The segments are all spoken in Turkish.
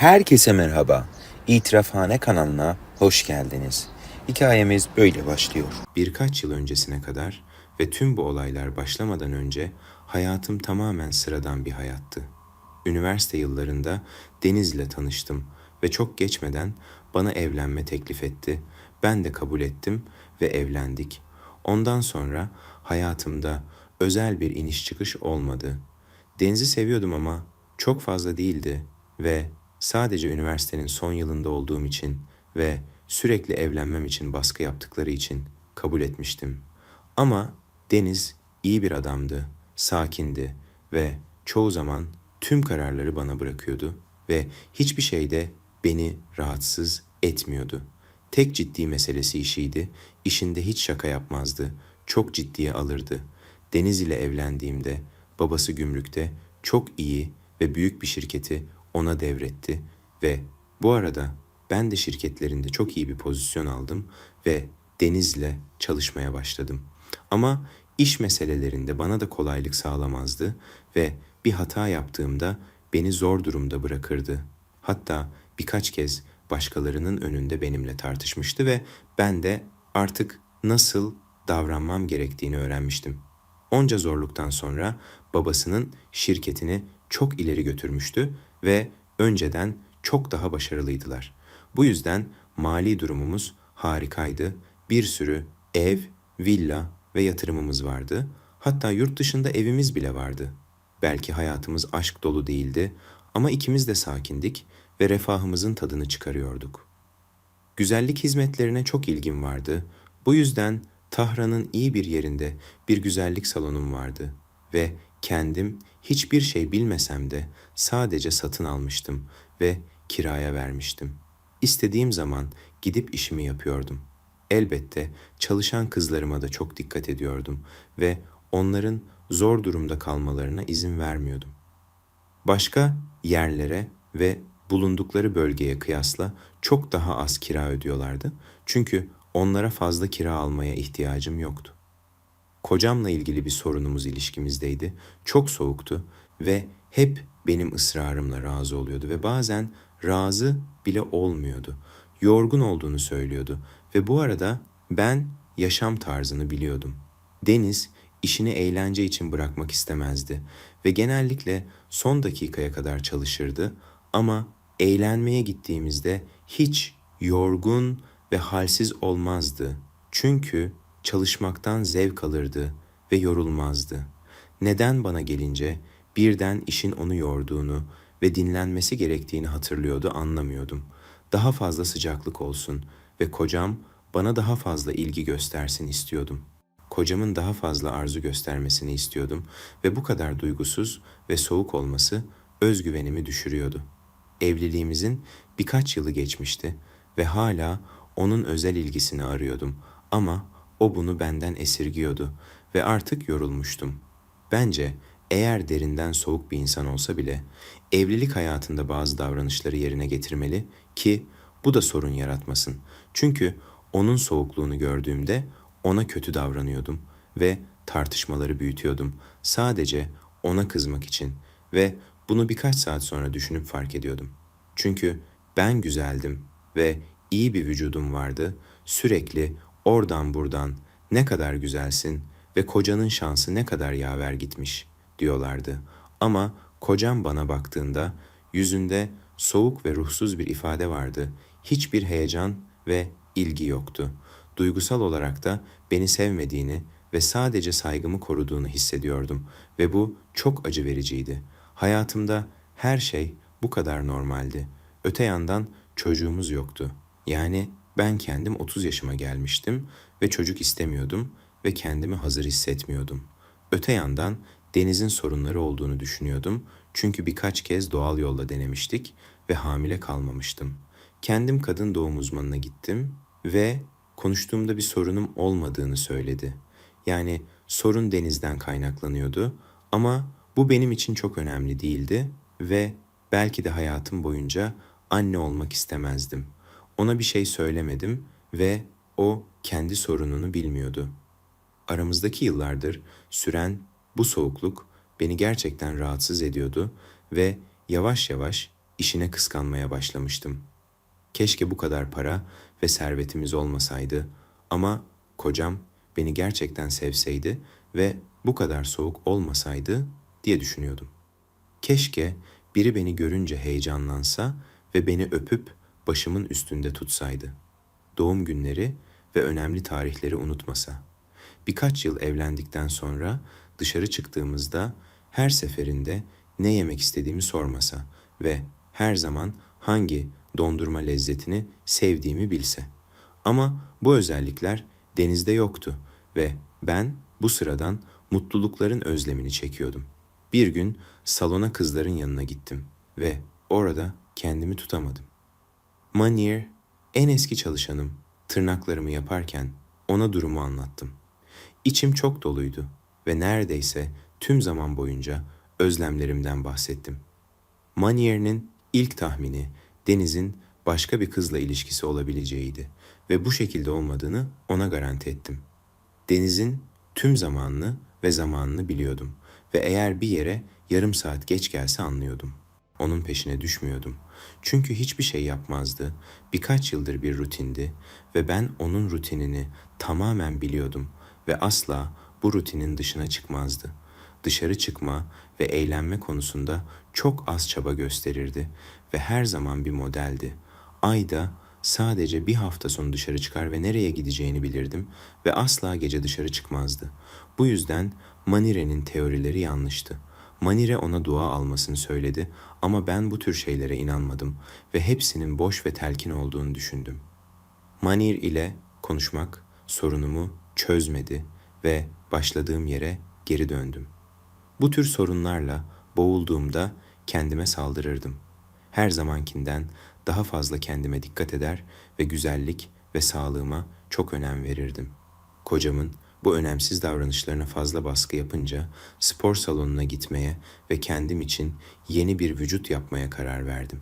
Herkese merhaba. İtirafhane kanalına hoş geldiniz. Hikayemiz böyle başlıyor. Birkaç yıl öncesine kadar ve tüm bu olaylar başlamadan önce hayatım tamamen sıradan bir hayattı. Üniversite yıllarında Deniz'le tanıştım ve çok geçmeden bana evlenme teklif etti. Ben de kabul ettim ve evlendik. Ondan sonra hayatımda özel bir iniş çıkış olmadı. Deniz'i seviyordum ama çok fazla değildi ve sadece üniversitenin son yılında olduğum için ve sürekli evlenmem için baskı yaptıkları için kabul etmiştim. Ama Deniz iyi bir adamdı, sakindi ve çoğu zaman tüm kararları bana bırakıyordu ve hiçbir şeyde beni rahatsız etmiyordu. Tek ciddi meselesi işiydi. İşinde hiç şaka yapmazdı. Çok ciddiye alırdı. Deniz ile evlendiğimde babası gümrükte çok iyi ve büyük bir şirketi ona devretti ve bu arada ben de şirketlerinde çok iyi bir pozisyon aldım ve Deniz'le çalışmaya başladım. Ama iş meselelerinde bana da kolaylık sağlamazdı ve bir hata yaptığımda beni zor durumda bırakırdı. Hatta birkaç kez başkalarının önünde benimle tartışmıştı ve ben de artık nasıl davranmam gerektiğini öğrenmiştim. Onca zorluktan sonra babasının şirketini çok ileri götürmüştü ve önceden çok daha başarılıydılar. Bu yüzden mali durumumuz harikaydı. Bir sürü ev, villa ve yatırımımız vardı. Hatta yurt dışında evimiz bile vardı. Belki hayatımız aşk dolu değildi ama ikimiz de sakindik ve refahımızın tadını çıkarıyorduk. Güzellik hizmetlerine çok ilgim vardı. Bu yüzden Tahran'ın iyi bir yerinde bir güzellik salonum vardı ve kendim hiçbir şey bilmesem de sadece satın almıştım ve kiraya vermiştim. İstediğim zaman gidip işimi yapıyordum. Elbette çalışan kızlarıma da çok dikkat ediyordum ve onların zor durumda kalmalarına izin vermiyordum. Başka yerlere ve bulundukları bölgeye kıyasla çok daha az kira ödüyorlardı. Çünkü onlara fazla kira almaya ihtiyacım yoktu. Kocamla ilgili bir sorunumuz ilişkimizdeydi. Çok soğuktu ve hep benim ısrarımla razı oluyordu ve bazen razı bile olmuyordu. Yorgun olduğunu söylüyordu ve bu arada ben yaşam tarzını biliyordum. Deniz işini eğlence için bırakmak istemezdi ve genellikle son dakikaya kadar çalışırdı ama eğlenmeye gittiğimizde hiç yorgun ve halsiz olmazdı. Çünkü çalışmaktan zevk alırdı ve yorulmazdı. Neden bana gelince birden işin onu yorduğunu ve dinlenmesi gerektiğini hatırlıyordu anlamıyordum. Daha fazla sıcaklık olsun ve kocam bana daha fazla ilgi göstersin istiyordum. Kocamın daha fazla arzu göstermesini istiyordum ve bu kadar duygusuz ve soğuk olması özgüvenimi düşürüyordu. Evliliğimizin birkaç yılı geçmişti ve hala onun özel ilgisini arıyordum ama o bunu benden esirgiyordu ve artık yorulmuştum. Bence eğer derinden soğuk bir insan olsa bile evlilik hayatında bazı davranışları yerine getirmeli ki bu da sorun yaratmasın. Çünkü onun soğukluğunu gördüğümde ona kötü davranıyordum ve tartışmaları büyütüyordum. Sadece ona kızmak için ve bunu birkaç saat sonra düşünüp fark ediyordum. Çünkü ben güzeldim ve iyi bir vücudum vardı. Sürekli oradan buradan ne kadar güzelsin ve kocanın şansı ne kadar yaver gitmiş diyorlardı. Ama kocam bana baktığında yüzünde soğuk ve ruhsuz bir ifade vardı. Hiçbir heyecan ve ilgi yoktu. Duygusal olarak da beni sevmediğini ve sadece saygımı koruduğunu hissediyordum ve bu çok acı vericiydi. Hayatımda her şey bu kadar normaldi. Öte yandan çocuğumuz yoktu. Yani ben kendim 30 yaşıma gelmiştim ve çocuk istemiyordum ve kendimi hazır hissetmiyordum. Öte yandan denizin sorunları olduğunu düşünüyordum çünkü birkaç kez doğal yolla denemiştik ve hamile kalmamıştım. Kendim kadın doğum uzmanına gittim ve konuştuğumda bir sorunum olmadığını söyledi. Yani sorun denizden kaynaklanıyordu ama bu benim için çok önemli değildi ve belki de hayatım boyunca anne olmak istemezdim. Ona bir şey söylemedim ve o kendi sorununu bilmiyordu. Aramızdaki yıllardır süren bu soğukluk beni gerçekten rahatsız ediyordu ve yavaş yavaş işine kıskanmaya başlamıştım. Keşke bu kadar para ve servetimiz olmasaydı ama kocam beni gerçekten sevseydi ve bu kadar soğuk olmasaydı diye düşünüyordum. Keşke biri beni görünce heyecanlansa ve beni öpüp başımın üstünde tutsaydı. Doğum günleri ve önemli tarihleri unutmasa. Birkaç yıl evlendikten sonra dışarı çıktığımızda her seferinde ne yemek istediğimi sormasa ve her zaman hangi dondurma lezzetini sevdiğimi bilse. Ama bu özellikler denizde yoktu ve ben bu sıradan mutlulukların özlemini çekiyordum. Bir gün salona kızların yanına gittim ve orada kendimi tutamadım. Manier, en eski çalışanım. Tırnaklarımı yaparken ona durumu anlattım. İçim çok doluydu ve neredeyse tüm zaman boyunca özlemlerimden bahsettim. Manier'in ilk tahmini Deniz'in başka bir kızla ilişkisi olabileceğiydi ve bu şekilde olmadığını ona garanti ettim. Deniz'in tüm zamanını ve zamanını biliyordum ve eğer bir yere yarım saat geç gelse anlıyordum. Onun peşine düşmüyordum. Çünkü hiçbir şey yapmazdı. Birkaç yıldır bir rutindi ve ben onun rutinini tamamen biliyordum ve asla bu rutinin dışına çıkmazdı. Dışarı çıkma ve eğlenme konusunda çok az çaba gösterirdi ve her zaman bir modeldi. Ayda sadece bir hafta sonu dışarı çıkar ve nereye gideceğini bilirdim ve asla gece dışarı çıkmazdı. Bu yüzden Manire'nin teorileri yanlıştı. Manire ona dua almasını söyledi ama ben bu tür şeylere inanmadım ve hepsinin boş ve telkin olduğunu düşündüm. Manir ile konuşmak sorunumu çözmedi ve başladığım yere geri döndüm. Bu tür sorunlarla boğulduğumda kendime saldırırdım. Her zamankinden daha fazla kendime dikkat eder ve güzellik ve sağlığıma çok önem verirdim. Kocamın bu önemsiz davranışlarına fazla baskı yapınca spor salonuna gitmeye ve kendim için yeni bir vücut yapmaya karar verdim.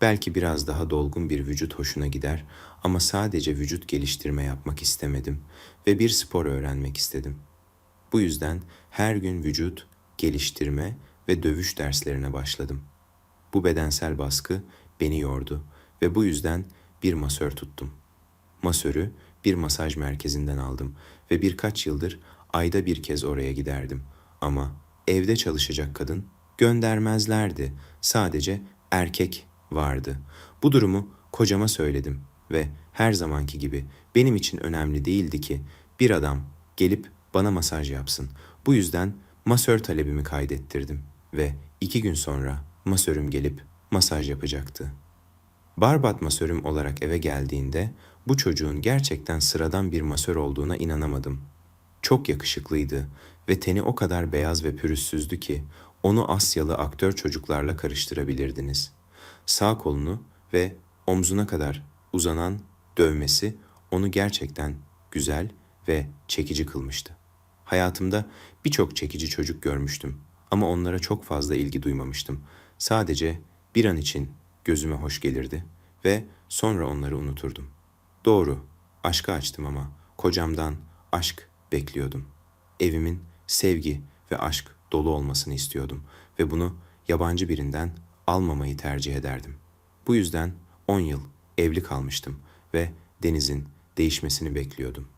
Belki biraz daha dolgun bir vücut hoşuna gider ama sadece vücut geliştirme yapmak istemedim ve bir spor öğrenmek istedim. Bu yüzden her gün vücut, geliştirme ve dövüş derslerine başladım. Bu bedensel baskı beni yordu ve bu yüzden bir masör tuttum. Masörü bir masaj merkezinden aldım ve birkaç yıldır ayda bir kez oraya giderdim. Ama evde çalışacak kadın göndermezlerdi. Sadece erkek vardı. Bu durumu kocama söyledim ve her zamanki gibi benim için önemli değildi ki bir adam gelip bana masaj yapsın. Bu yüzden masör talebimi kaydettirdim ve iki gün sonra masörüm gelip masaj yapacaktı. Barbat masörüm olarak eve geldiğinde bu çocuğun gerçekten sıradan bir masör olduğuna inanamadım. Çok yakışıklıydı ve teni o kadar beyaz ve pürüzsüzdü ki onu Asyalı aktör çocuklarla karıştırabilirdiniz. Sağ kolunu ve omzuna kadar uzanan dövmesi onu gerçekten güzel ve çekici kılmıştı. Hayatımda birçok çekici çocuk görmüştüm ama onlara çok fazla ilgi duymamıştım. Sadece bir an için gözüme hoş gelirdi ve sonra onları unuturdum. Doğru, aşkı açtım ama kocamdan aşk bekliyordum. Evimin sevgi ve aşk dolu olmasını istiyordum ve bunu yabancı birinden almamayı tercih ederdim. Bu yüzden 10 yıl evli kalmıştım ve Deniz'in değişmesini bekliyordum.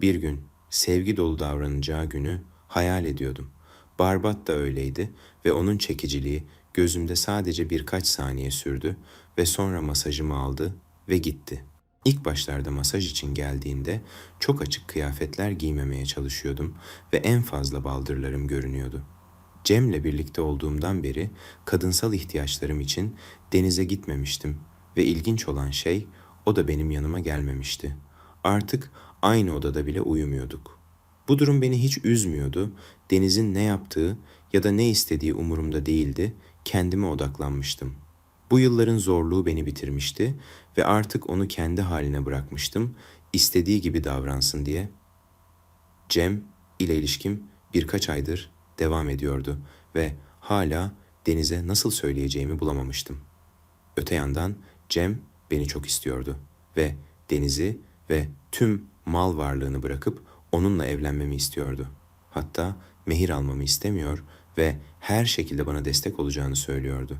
Bir gün sevgi dolu davranacağı günü hayal ediyordum. Barbat da öyleydi ve onun çekiciliği gözümde sadece birkaç saniye sürdü ve sonra masajımı aldı ve gitti. İlk başlarda masaj için geldiğinde çok açık kıyafetler giymemeye çalışıyordum ve en fazla baldırlarım görünüyordu. Cem'le birlikte olduğumdan beri kadınsal ihtiyaçlarım için denize gitmemiştim ve ilginç olan şey o da benim yanıma gelmemişti. Artık aynı odada bile uyumuyorduk. Bu durum beni hiç üzmüyordu. Deniz'in ne yaptığı ya da ne istediği umurumda değildi. Kendime odaklanmıştım. Bu yılların zorluğu beni bitirmişti ve artık onu kendi haline bırakmıştım. istediği gibi davransın diye. Cem ile ilişkim birkaç aydır devam ediyordu ve hala Deniz'e nasıl söyleyeceğimi bulamamıştım. Öte yandan Cem beni çok istiyordu ve Deniz'i ve tüm mal varlığını bırakıp onunla evlenmemi istiyordu. Hatta mehir almamı istemiyor ve her şekilde bana destek olacağını söylüyordu.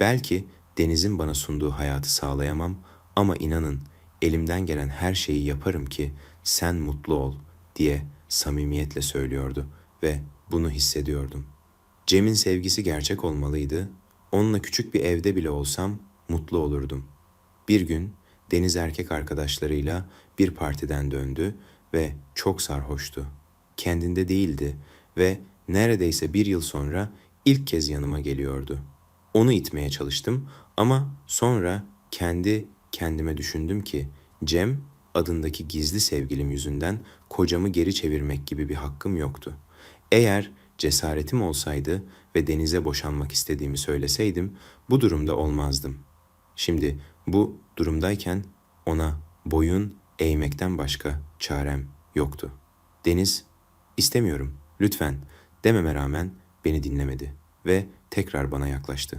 Belki Deniz'in bana sunduğu hayatı sağlayamam ama inanın elimden gelen her şeyi yaparım ki sen mutlu ol diye samimiyetle söylüyordu ve bunu hissediyordum. Cem'in sevgisi gerçek olmalıydı. Onunla küçük bir evde bile olsam mutlu olurdum. Bir gün Deniz erkek arkadaşlarıyla bir partiden döndü ve çok sarhoştu. Kendinde değildi ve neredeyse bir yıl sonra ilk kez yanıma geliyordu. Onu itmeye çalıştım ama sonra kendi kendime düşündüm ki Cem adındaki gizli sevgilim yüzünden kocamı geri çevirmek gibi bir hakkım yoktu. Eğer cesaretim olsaydı ve denize boşanmak istediğimi söyleseydim bu durumda olmazdım. Şimdi bu durumdayken ona boyun eğmekten başka çarem yoktu. Deniz, istemiyorum, lütfen dememe rağmen beni dinlemedi ve tekrar bana yaklaştı.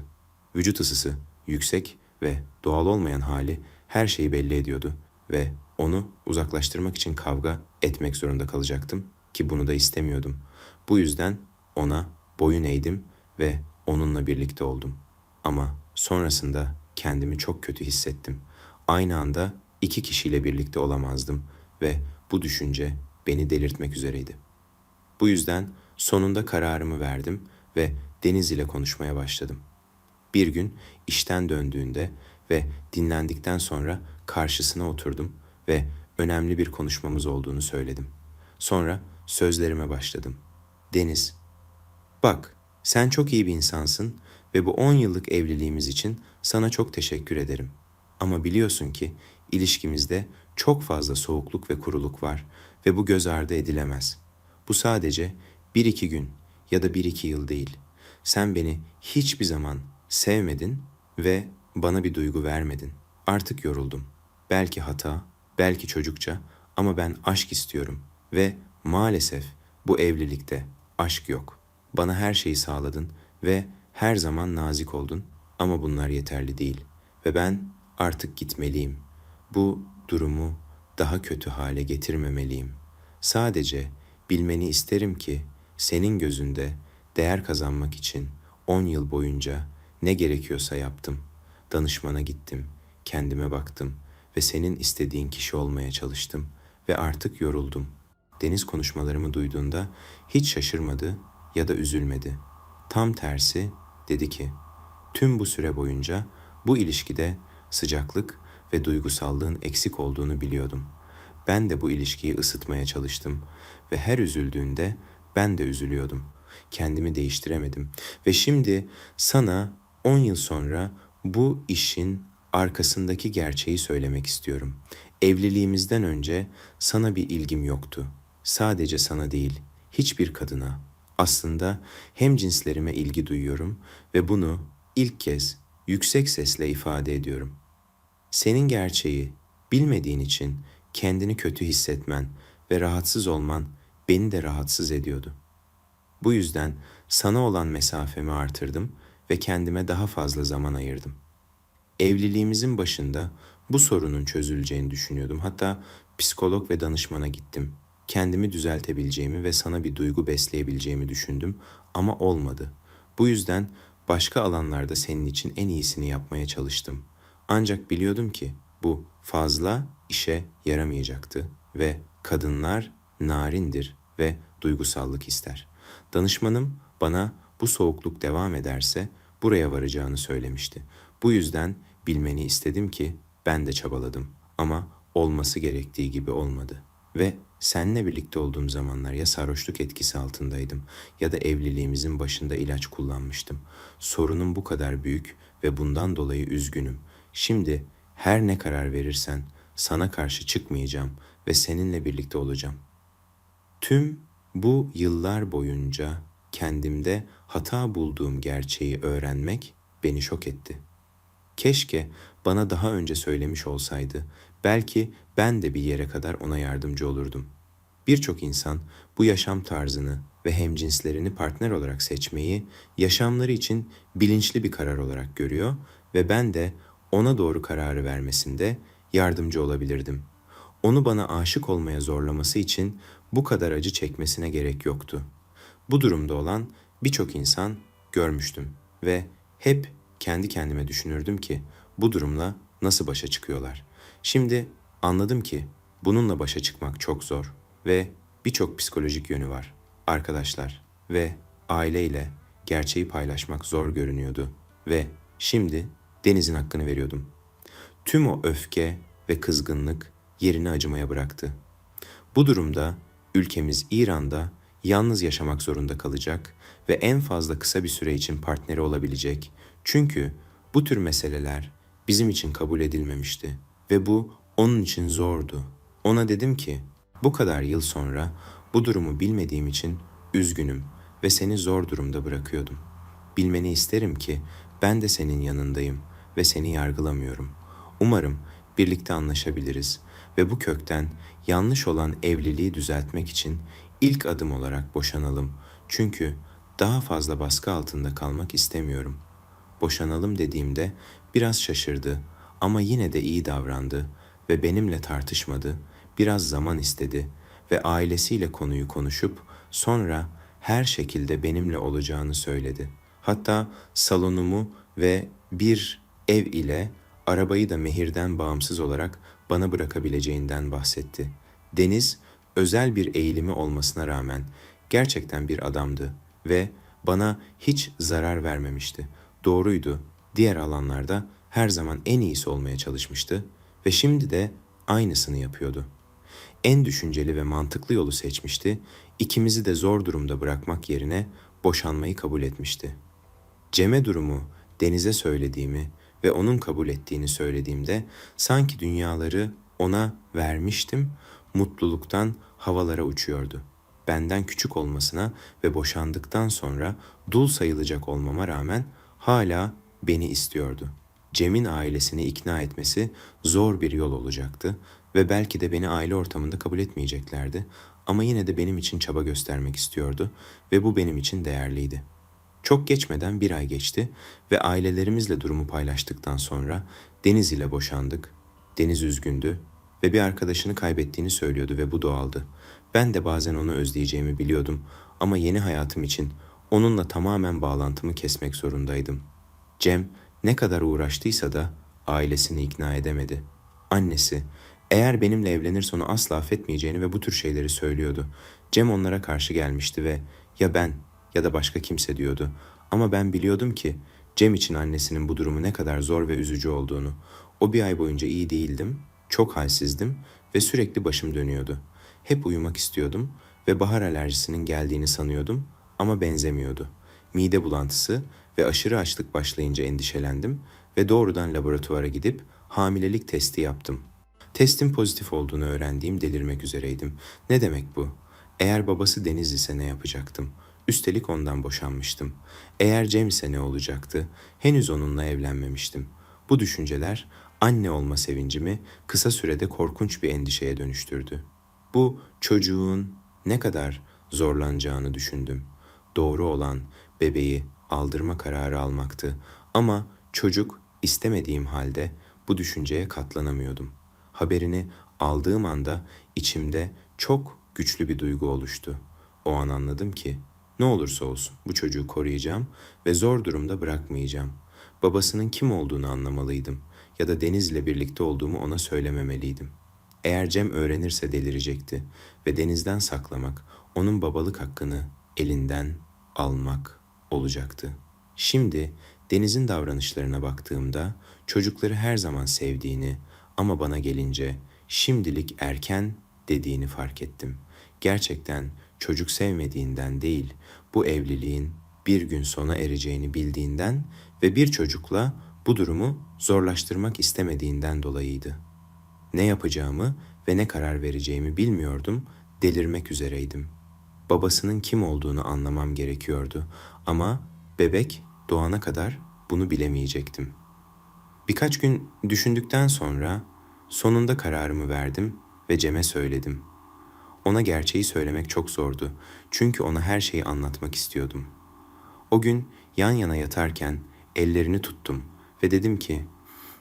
Vücut ısısı yüksek ve doğal olmayan hali her şeyi belli ediyordu ve onu uzaklaştırmak için kavga etmek zorunda kalacaktım ki bunu da istemiyordum. Bu yüzden ona boyun eğdim ve onunla birlikte oldum. Ama sonrasında kendimi çok kötü hissettim. Aynı anda iki kişiyle birlikte olamazdım ve bu düşünce beni delirtmek üzereydi. Bu yüzden sonunda kararımı verdim ve Deniz ile konuşmaya başladım. Bir gün işten döndüğünde ve dinlendikten sonra karşısına oturdum ve önemli bir konuşmamız olduğunu söyledim. Sonra sözlerime başladım. Deniz, bak sen çok iyi bir insansın ve bu 10 yıllık evliliğimiz için sana çok teşekkür ederim. Ama biliyorsun ki ilişkimizde çok fazla soğukluk ve kuruluk var ve bu göz ardı edilemez. Bu sadece bir iki gün ya da bir iki yıl değil. Sen beni hiçbir zaman sevmedin ve bana bir duygu vermedin. Artık yoruldum. Belki hata, belki çocukça ama ben aşk istiyorum ve maalesef bu evlilikte aşk yok. Bana her şeyi sağladın ve her zaman nazik oldun ama bunlar yeterli değil ve ben artık gitmeliyim. Bu durumu daha kötü hale getirmemeliyim. Sadece bilmeni isterim ki senin gözünde değer kazanmak için 10 yıl boyunca ne gerekiyorsa yaptım. Danışmana gittim, kendime baktım ve senin istediğin kişi olmaya çalıştım ve artık yoruldum. Deniz konuşmalarımı duyduğunda hiç şaşırmadı ya da üzülmedi. Tam tersi dedi ki, tüm bu süre boyunca bu ilişkide sıcaklık ve duygusallığın eksik olduğunu biliyordum. Ben de bu ilişkiyi ısıtmaya çalıştım ve her üzüldüğünde ben de üzülüyordum. Kendimi değiştiremedim ve şimdi sana 10 yıl sonra bu işin arkasındaki gerçeği söylemek istiyorum. Evliliğimizden önce sana bir ilgim yoktu. Sadece sana değil, hiçbir kadına. Aslında hem cinslerime ilgi duyuyorum ve bunu ilk kez yüksek sesle ifade ediyorum. Senin gerçeği bilmediğin için kendini kötü hissetmen ve rahatsız olman beni de rahatsız ediyordu. Bu yüzden sana olan mesafemi artırdım ve kendime daha fazla zaman ayırdım. Evliliğimizin başında bu sorunun çözüleceğini düşünüyordum. Hatta psikolog ve danışmana gittim. Kendimi düzeltebileceğimi ve sana bir duygu besleyebileceğimi düşündüm ama olmadı. Bu yüzden başka alanlarda senin için en iyisini yapmaya çalıştım. Ancak biliyordum ki bu fazla işe yaramayacaktı ve kadınlar narindir ve duygusallık ister. Danışmanım bana bu soğukluk devam ederse buraya varacağını söylemişti. Bu yüzden bilmeni istedim ki ben de çabaladım ama olması gerektiği gibi olmadı. Ve seninle birlikte olduğum zamanlar ya sarhoşluk etkisi altındaydım ya da evliliğimizin başında ilaç kullanmıştım. Sorunum bu kadar büyük ve bundan dolayı üzgünüm. Şimdi her ne karar verirsen sana karşı çıkmayacağım ve seninle birlikte olacağım. Tüm bu yıllar boyunca kendimde hata bulduğum gerçeği öğrenmek beni şok etti. Keşke bana daha önce söylemiş olsaydı. Belki ben de bir yere kadar ona yardımcı olurdum. Birçok insan bu yaşam tarzını ve hemcinslerini partner olarak seçmeyi yaşamları için bilinçli bir karar olarak görüyor ve ben de ona doğru kararı vermesinde yardımcı olabilirdim. Onu bana aşık olmaya zorlaması için bu kadar acı çekmesine gerek yoktu. Bu durumda olan birçok insan görmüştüm ve hep kendi kendime düşünürdüm ki bu durumla nasıl başa çıkıyorlar. Şimdi anladım ki bununla başa çıkmak çok zor ve birçok psikolojik yönü var. Arkadaşlar ve aileyle gerçeği paylaşmak zor görünüyordu ve şimdi Deniz'in hakkını veriyordum. Tüm o öfke ve kızgınlık yerini acımaya bıraktı. Bu durumda ülkemiz İran'da yalnız yaşamak zorunda kalacak ve en fazla kısa bir süre için partneri olabilecek. Çünkü bu tür meseleler bizim için kabul edilmemişti ve bu onun için zordu. Ona dedim ki, bu kadar yıl sonra bu durumu bilmediğim için üzgünüm ve seni zor durumda bırakıyordum. Bilmeni isterim ki ben de senin yanındayım ve seni yargılamıyorum. Umarım birlikte anlaşabiliriz ve bu kökten yanlış olan evliliği düzeltmek için ilk adım olarak boşanalım. Çünkü daha fazla baskı altında kalmak istemiyorum. Boşanalım dediğimde biraz şaşırdı ama yine de iyi davrandı ve benimle tartışmadı. Biraz zaman istedi ve ailesiyle konuyu konuşup sonra her şekilde benimle olacağını söyledi. Hatta salonumu ve bir ev ile arabayı da mehirden bağımsız olarak bana bırakabileceğinden bahsetti. Deniz özel bir eğilimi olmasına rağmen gerçekten bir adamdı ve bana hiç zarar vermemişti. Doğruydu. Diğer alanlarda her zaman en iyisi olmaya çalışmıştı ve şimdi de aynısını yapıyordu. En düşünceli ve mantıklı yolu seçmişti. İkimizi de zor durumda bırakmak yerine boşanmayı kabul etmişti. Cem'e durumu Deniz'e söylediğimi ve onun kabul ettiğini söylediğimde sanki dünyaları ona vermiştim, mutluluktan havalara uçuyordu. Benden küçük olmasına ve boşandıktan sonra dul sayılacak olmama rağmen hala beni istiyordu. Cem'in ailesini ikna etmesi zor bir yol olacaktı ve belki de beni aile ortamında kabul etmeyeceklerdi ama yine de benim için çaba göstermek istiyordu ve bu benim için değerliydi. Çok geçmeden bir ay geçti ve ailelerimizle durumu paylaştıktan sonra Deniz ile boşandık. Deniz üzgündü ve bir arkadaşını kaybettiğini söylüyordu ve bu doğaldı. Ben de bazen onu özleyeceğimi biliyordum ama yeni hayatım için onunla tamamen bağlantımı kesmek zorundaydım. Cem ne kadar uğraştıysa da ailesini ikna edemedi. Annesi eğer benimle evlenirse onu asla affetmeyeceğini ve bu tür şeyleri söylüyordu. Cem onlara karşı gelmişti ve ya ben ya da başka kimse diyordu. Ama ben biliyordum ki Cem için annesinin bu durumu ne kadar zor ve üzücü olduğunu. O bir ay boyunca iyi değildim, çok halsizdim ve sürekli başım dönüyordu. Hep uyumak istiyordum ve bahar alerjisinin geldiğini sanıyordum ama benzemiyordu. Mide bulantısı ve aşırı açlık başlayınca endişelendim ve doğrudan laboratuvara gidip hamilelik testi yaptım. Testin pozitif olduğunu öğrendiğim delirmek üzereydim. Ne demek bu? Eğer babası Deniz ise ne yapacaktım? Üstelik ondan boşanmıştım. Eğer Cem ise ne olacaktı? Henüz onunla evlenmemiştim. Bu düşünceler anne olma sevincimi kısa sürede korkunç bir endişeye dönüştürdü. Bu çocuğun ne kadar zorlanacağını düşündüm. Doğru olan bebeği aldırma kararı almaktı ama çocuk istemediğim halde bu düşünceye katlanamıyordum. Haberini aldığım anda içimde çok güçlü bir duygu oluştu. O an anladım ki ne olursa olsun bu çocuğu koruyacağım ve zor durumda bırakmayacağım. Babasının kim olduğunu anlamalıydım ya da Deniz ile birlikte olduğumu ona söylememeliydim. Eğer Cem öğrenirse delirecekti ve Deniz'den saklamak, onun babalık hakkını elinden almak olacaktı. Şimdi Deniz'in davranışlarına baktığımda çocukları her zaman sevdiğini ama bana gelince şimdilik erken dediğini fark ettim. Gerçekten çocuk sevmediğinden değil, bu evliliğin bir gün sona ereceğini bildiğinden ve bir çocukla bu durumu zorlaştırmak istemediğinden dolayıydı. Ne yapacağımı ve ne karar vereceğimi bilmiyordum, delirmek üzereydim. Babasının kim olduğunu anlamam gerekiyordu ama bebek doğana kadar bunu bilemeyecektim. Birkaç gün düşündükten sonra sonunda kararımı verdim ve Cem'e söyledim. Ona gerçeği söylemek çok zordu çünkü ona her şeyi anlatmak istiyordum. O gün yan yana yatarken ellerini tuttum ve dedim ki,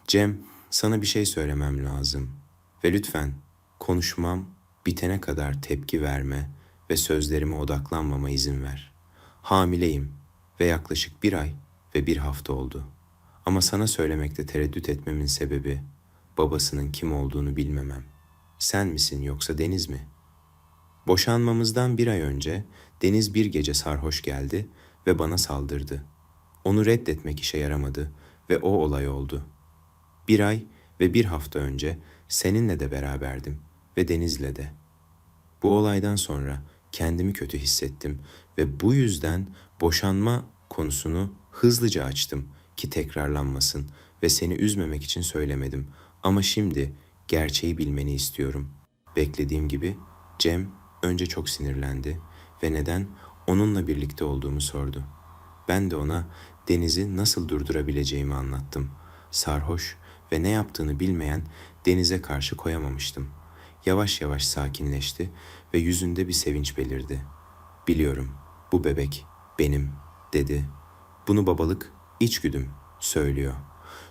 Cem sana bir şey söylemem lazım ve lütfen konuşmam bitene kadar tepki verme ve sözlerime odaklanmama izin ver. Hamileyim ve yaklaşık bir ay ve bir hafta oldu. Ama sana söylemekte tereddüt etmemin sebebi babasının kim olduğunu bilmemem. Sen misin yoksa Deniz mi? Boşanmamızdan bir ay önce Deniz bir gece sarhoş geldi ve bana saldırdı. Onu reddetmek işe yaramadı ve o olay oldu. Bir ay ve bir hafta önce seninle de beraberdim ve Deniz'le de. Bu olaydan sonra kendimi kötü hissettim ve bu yüzden boşanma konusunu hızlıca açtım ki tekrarlanmasın ve seni üzmemek için söylemedim. Ama şimdi gerçeği bilmeni istiyorum. Beklediğim gibi Cem önce çok sinirlendi ve neden onunla birlikte olduğumu sordu. Ben de ona Deniz'i nasıl durdurabileceğimi anlattım. Sarhoş ve ne yaptığını bilmeyen Deniz'e karşı koyamamıştım. Yavaş yavaş sakinleşti ve yüzünde bir sevinç belirdi. Biliyorum, bu bebek benim, dedi. Bunu babalık içgüdüm söylüyor.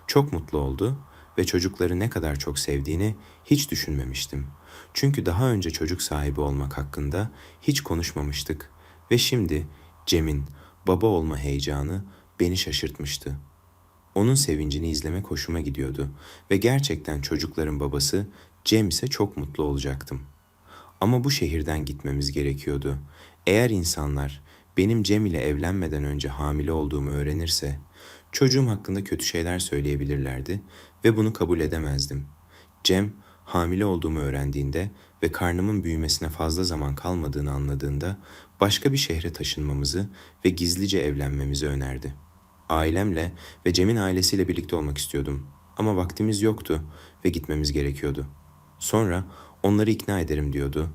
Çok mutlu oldu ve çocukları ne kadar çok sevdiğini hiç düşünmemiştim. Çünkü daha önce çocuk sahibi olmak hakkında hiç konuşmamıştık ve şimdi Cem'in baba olma heyecanı beni şaşırtmıştı. Onun sevincini izlemek hoşuma gidiyordu ve gerçekten çocukların babası Cem ise çok mutlu olacaktım. Ama bu şehirden gitmemiz gerekiyordu. Eğer insanlar benim Cem ile evlenmeden önce hamile olduğumu öğrenirse, çocuğum hakkında kötü şeyler söyleyebilirlerdi ve bunu kabul edemezdim. Cem hamile olduğumu öğrendiğinde ve karnımın büyümesine fazla zaman kalmadığını anladığında başka bir şehre taşınmamızı ve gizlice evlenmemizi önerdi. Ailemle ve Cem'in ailesiyle birlikte olmak istiyordum ama vaktimiz yoktu ve gitmemiz gerekiyordu. Sonra onları ikna ederim diyordu.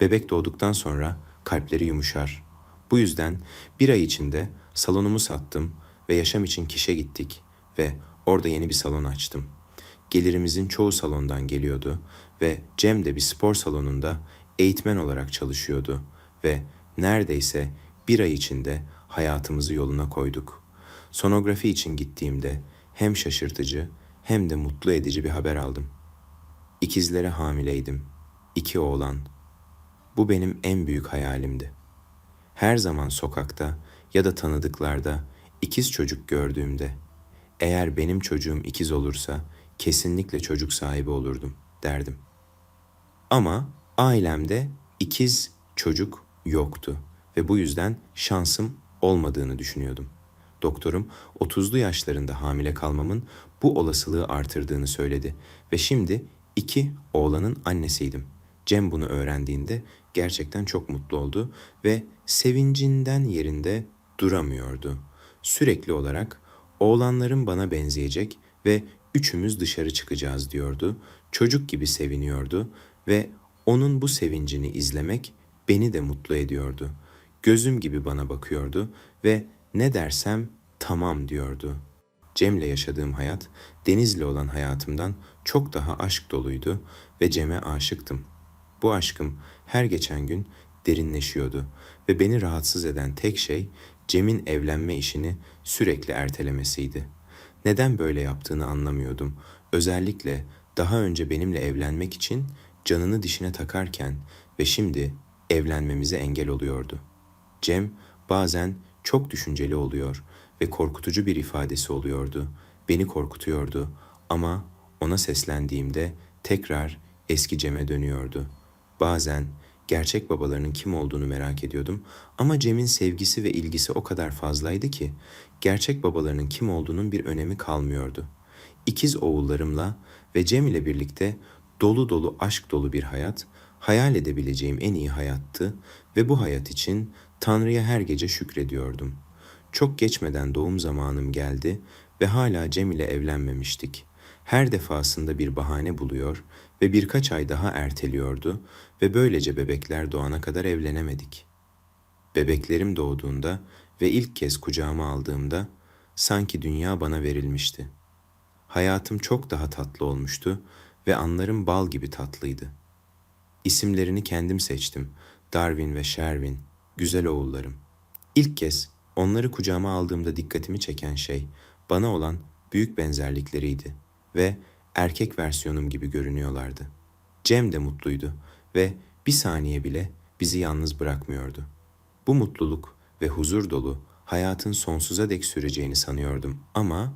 Bebek doğduktan sonra kalpleri yumuşar. Bu yüzden bir ay içinde salonumu sattım ve yaşam için kişe gittik ve orada yeni bir salon açtım. Gelirimizin çoğu salondan geliyordu ve Cem de bir spor salonunda eğitmen olarak çalışıyordu ve neredeyse bir ay içinde hayatımızı yoluna koyduk. Sonografi için gittiğimde hem şaşırtıcı hem de mutlu edici bir haber aldım. İkizlere hamileydim. İki oğlan. Bu benim en büyük hayalimdi. Her zaman sokakta ya da tanıdıklarda ikiz çocuk gördüğümde eğer benim çocuğum ikiz olursa kesinlikle çocuk sahibi olurdum derdim. Ama ailemde ikiz çocuk yoktu ve bu yüzden şansım olmadığını düşünüyordum. Doktorum 30'lu yaşlarında hamile kalmamın bu olasılığı artırdığını söyledi ve şimdi iki oğlanın annesiydim. Cem bunu öğrendiğinde gerçekten çok mutlu oldu ve sevincinden yerinde duramıyordu. Sürekli olarak oğlanlarım bana benzeyecek ve üçümüz dışarı çıkacağız diyordu. Çocuk gibi seviniyordu ve onun bu sevincini izlemek beni de mutlu ediyordu. Gözüm gibi bana bakıyordu ve ne dersem tamam diyordu. Cem'le yaşadığım hayat Deniz'le olan hayatımdan çok daha aşk doluydu ve Cem'e aşıktım. Bu aşkım her geçen gün derinleşiyordu ve beni rahatsız eden tek şey Cem'in evlenme işini sürekli ertelemesiydi. Neden böyle yaptığını anlamıyordum. Özellikle daha önce benimle evlenmek için canını dişine takarken ve şimdi evlenmemize engel oluyordu. Cem bazen çok düşünceli oluyor ve korkutucu bir ifadesi oluyordu. Beni korkutuyordu ama ona seslendiğimde tekrar eski Cem'e dönüyordu. Bazen gerçek babalarının kim olduğunu merak ediyordum ama Cem'in sevgisi ve ilgisi o kadar fazlaydı ki gerçek babalarının kim olduğunun bir önemi kalmıyordu. İkiz oğullarımla ve Cem ile birlikte dolu dolu aşk dolu bir hayat, hayal edebileceğim en iyi hayattı ve bu hayat için Tanrı'ya her gece şükrediyordum. Çok geçmeden doğum zamanım geldi ve hala Cem ile evlenmemiştik. Her defasında bir bahane buluyor ve birkaç ay daha erteliyordu ve böylece bebekler doğana kadar evlenemedik. Bebeklerim doğduğunda ve ilk kez kucağıma aldığımda sanki dünya bana verilmişti. Hayatım çok daha tatlı olmuştu ve anlarım bal gibi tatlıydı. İsimlerini kendim seçtim. Darwin ve Sherwin, güzel oğullarım. İlk kez onları kucağıma aldığımda dikkatimi çeken şey bana olan büyük benzerlikleriydi ve erkek versiyonum gibi görünüyorlardı. Cem de mutluydu ve bir saniye bile bizi yalnız bırakmıyordu. Bu mutluluk ve huzur dolu hayatın sonsuza dek süreceğini sanıyordum ama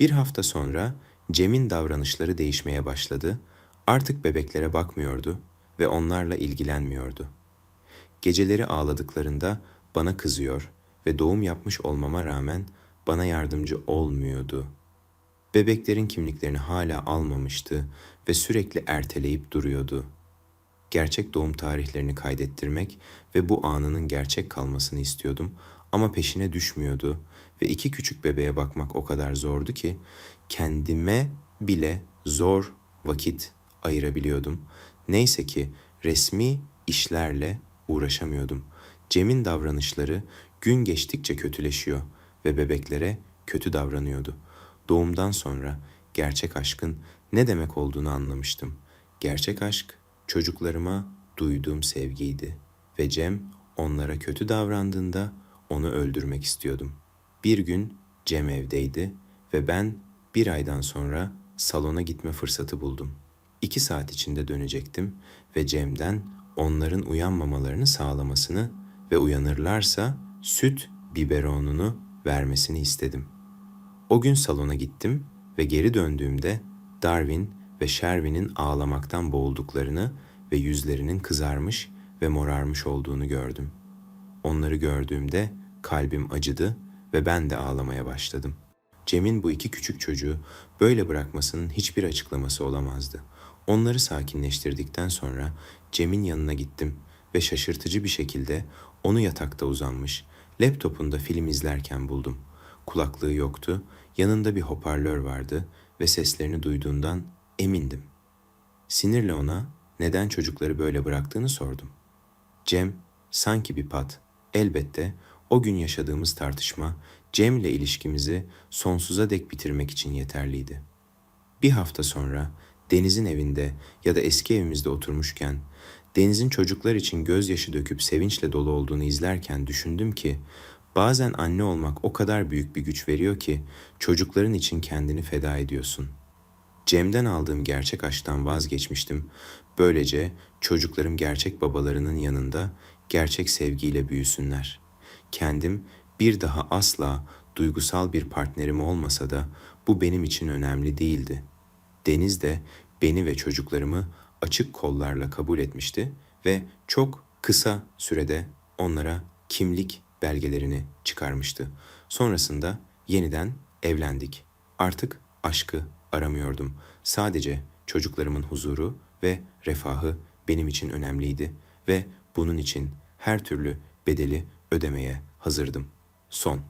Bir hafta sonra Cem'in davranışları değişmeye başladı. Artık bebeklere bakmıyordu ve onlarla ilgilenmiyordu. Geceleri ağladıklarında bana kızıyor ve doğum yapmış olmama rağmen bana yardımcı olmuyordu. Bebeklerin kimliklerini hala almamıştı ve sürekli erteleyip duruyordu. Gerçek doğum tarihlerini kaydettirmek ve bu anının gerçek kalmasını istiyordum ama peşine düşmüyordu ve iki küçük bebeğe bakmak o kadar zordu ki kendime bile zor vakit ayırabiliyordum. Neyse ki resmi işlerle uğraşamıyordum. Cem'in davranışları gün geçtikçe kötüleşiyor ve bebeklere kötü davranıyordu. Doğumdan sonra gerçek aşkın ne demek olduğunu anlamıştım. Gerçek aşk çocuklarıma duyduğum sevgiydi ve Cem onlara kötü davrandığında onu öldürmek istiyordum. Bir gün Cem evdeydi ve ben bir aydan sonra salona gitme fırsatı buldum. İki saat içinde dönecektim ve Cem'den onların uyanmamalarını sağlamasını ve uyanırlarsa süt biberonunu vermesini istedim. O gün salona gittim ve geri döndüğümde Darwin ve Sherwin'in ağlamaktan boğulduklarını ve yüzlerinin kızarmış ve morarmış olduğunu gördüm. Onları gördüğümde kalbim acıdı ve ben de ağlamaya başladım. Cem'in bu iki küçük çocuğu böyle bırakmasının hiçbir açıklaması olamazdı. Onları sakinleştirdikten sonra Cem'in yanına gittim ve şaşırtıcı bir şekilde onu yatakta uzanmış, laptopunda film izlerken buldum. Kulaklığı yoktu, yanında bir hoparlör vardı ve seslerini duyduğundan emindim. Sinirle ona neden çocukları böyle bıraktığını sordum. Cem sanki bir pat. Elbette o gün yaşadığımız tartışma Cem'le ilişkimizi sonsuza dek bitirmek için yeterliydi. Bir hafta sonra Deniz'in evinde ya da eski evimizde oturmuşken Deniz'in çocuklar için gözyaşı döküp sevinçle dolu olduğunu izlerken düşündüm ki bazen anne olmak o kadar büyük bir güç veriyor ki çocukların için kendini feda ediyorsun.'' Cem'den aldığım gerçek aşktan vazgeçmiştim. Böylece çocuklarım gerçek babalarının yanında gerçek sevgiyle büyüsünler. Kendim bir daha asla duygusal bir partnerim olmasa da bu benim için önemli değildi. Deniz de beni ve çocuklarımı açık kollarla kabul etmişti ve çok kısa sürede onlara kimlik belgelerini çıkarmıştı. Sonrasında yeniden evlendik. Artık aşkı aramıyordum. Sadece çocuklarımın huzuru ve refahı benim için önemliydi ve bunun için her türlü bedeli ödemeye hazırdım. Son.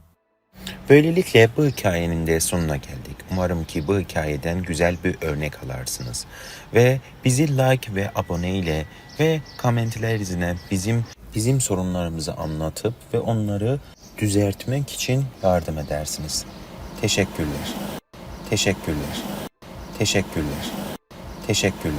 Böylelikle bu hikayenin de sonuna geldik. Umarım ki bu hikayeden güzel bir örnek alarsınız. Ve bizi like ve abone ile ve komentlerinizle bizim bizim sorunlarımızı anlatıp ve onları düzeltmek için yardım edersiniz. Teşekkürler. Teşekkürler. Teşekkürler. Teşekkürler.